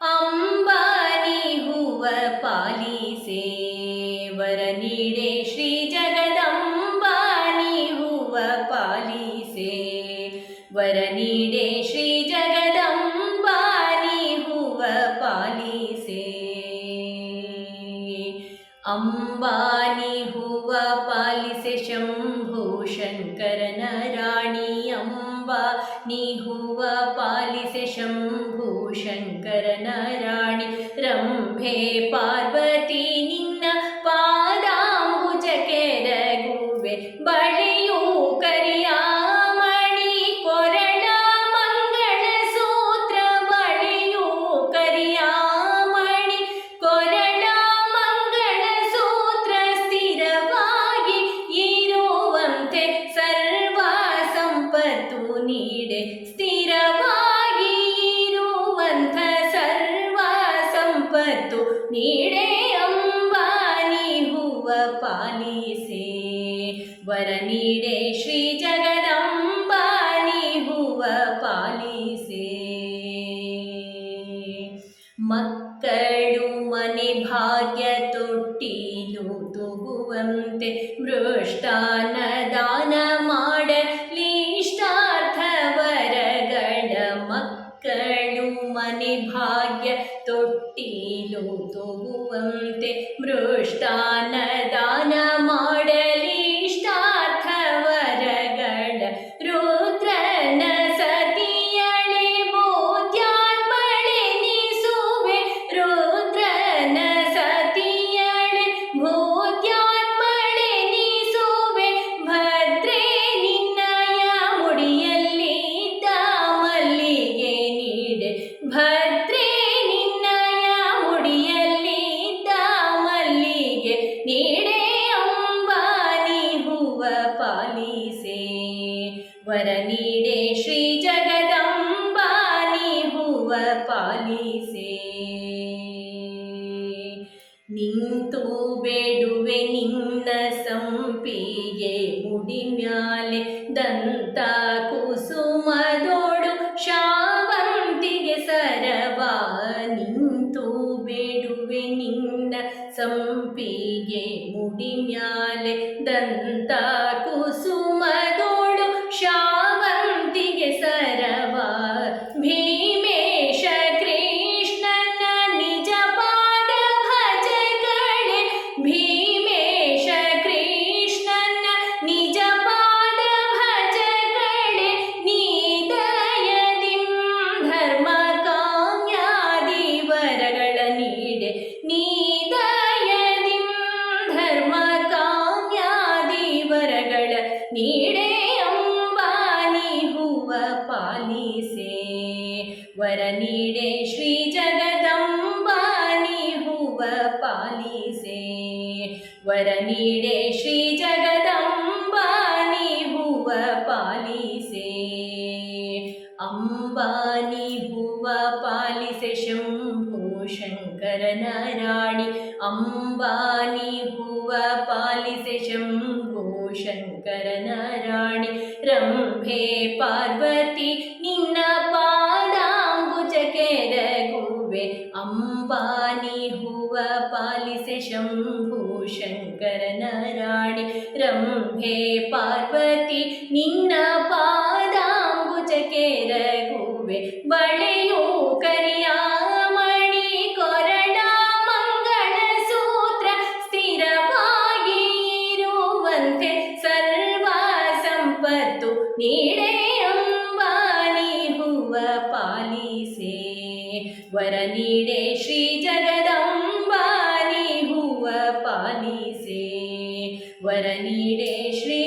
ಅಂಬಾನಿ ಹೂವ ಪಾಲಿಸೆ ವರ ನೀಡೆ ಶ್ರೀ ಜಗದಂಬಾನಿ ಹೂವ ಪಾಲಿಸೆ ವರ ನೀಡೆ ಶ್ರೀ ಜಗದಂಬಾನಿ ಹೂವ ಪಾಲಿಸೆ ಅಂಬಾನಿ ಹೂವ ಪಾಲಿಸೆ ಶಂಭು ಶಂಕರನ ರಾಣಿ. वा नीहुव पालिसे शम्भूशङ्करनराणि रम्भे पा ನೀಡೆ ಅಂಬಾನಿ ಹೂವ ಪಾಲಿಸೆ. ವರ ನೀಡೆ ಶ್ರೀ ಜಗದಂಬಾನಿ ಹೂವ ಪಾಲಿಸೆ. ಮಕ್ಕಳು ಮನೆ ಭಾಗ್ಯ ತೊಟ್ಟಿಲು ತೂಗುವಂತೆ ಮೃಷ್ಟಾನ ದಾನ ಮಾಡಲಿಷ್ಟಾರ್ಥ ವರಗಳ ಮಕ್ಕಳು ಮನೆ ಭಾಗ್ಯ ತೊಟ್ಟಿಲು ತೂಗುವಂತೆ ಮೃಷ್ಟಾನ ದಾನ ಮಾಡಲಿ ವರ ನೀಡೆ ಶ್ರೀ ಜಗದಂಬಾನಿ ಹೂವ ಪಾಲಿಸೆ ನಿಂತು ಬೇಡುವೆ ನಿನ್ನ ಸಂಪಿಗೆ ಮುಡಿ ಮ್ಯಾಲೆ ದಂತ ಕುಸುಮದೋಡು ಶಾವಂತಿಗೆ ಸರವ ನಿಂತು ಬೇಡುವೆ ನಿನ್ನ ಸಂಪಿಗೆ ಮುಡಿ ಮ್ಯಾಲೆ ದಂತ ಕುಸುಮದೋಡು ಶಾವಂತಿಗೆ ಸರವ ಭೀಮೇಶ ಕೃಷ್ಣನ ನಿಜ ಪಾದ ಭಜಗಳೇ ಭೀಮೇಶ ಕೃಷ್ಣನ ನಿಜ ಪಾದ ಭಜಗಳೇ ನೀದಯದಿಂ ಧರ್ಮ ಕಾಮ್ಯಾದಿ ವರಗಳ ನೀಡೆ ನೀದಯದಿಂ ಧರ್ಮ ಕಾಮ್ಯಾದಿ ವರಗಳ ನೀಡೆ ವರ ನೀಡೆ ಶ್ರೀ ಜಗದಂಬಾನಿ ಪಾಲಿಸೆ. ಅಂಬಾನಿ ಹೂವ ಪಾಲಿಸೆ ಶಂಭು ಶಂಕರನ ರಾಣಿ ಅಂಬಾನಿ ಹೂವ ಪಾಲಿಸೆ ಶಂಭು ಶಂಕರನ ರಾಣಿ ರಂಭೆ ಪಾರ್ವತಿ, ನಿನ್ನ ಶಂಭು ಶಂಕರನ ರಾಣಿ ರಂಭೆ ಪಾರ್ವತಿ, ನಿನ್ನ ಪಾದಾಂಬುಜ ಕೆರಗುವೆ ಬಳೆಯೂ ಕರಿಯ ಮಣಿ ಕೊರಳ ಮಂಗಳ ಸೂತ್ರ ಸ್ಥಿರವಾಗಿ ಇರುವಂತೆ ಸರ್ವ ನೀಡೆ ಅಂಬಾನಿ ಹೂವ ಪಾಲಿಸೆ. ವರ ನೀಡೆ ಶ್ರೀ ಜಗದಂಬಾನಿ വരനീടേ ശ്രീ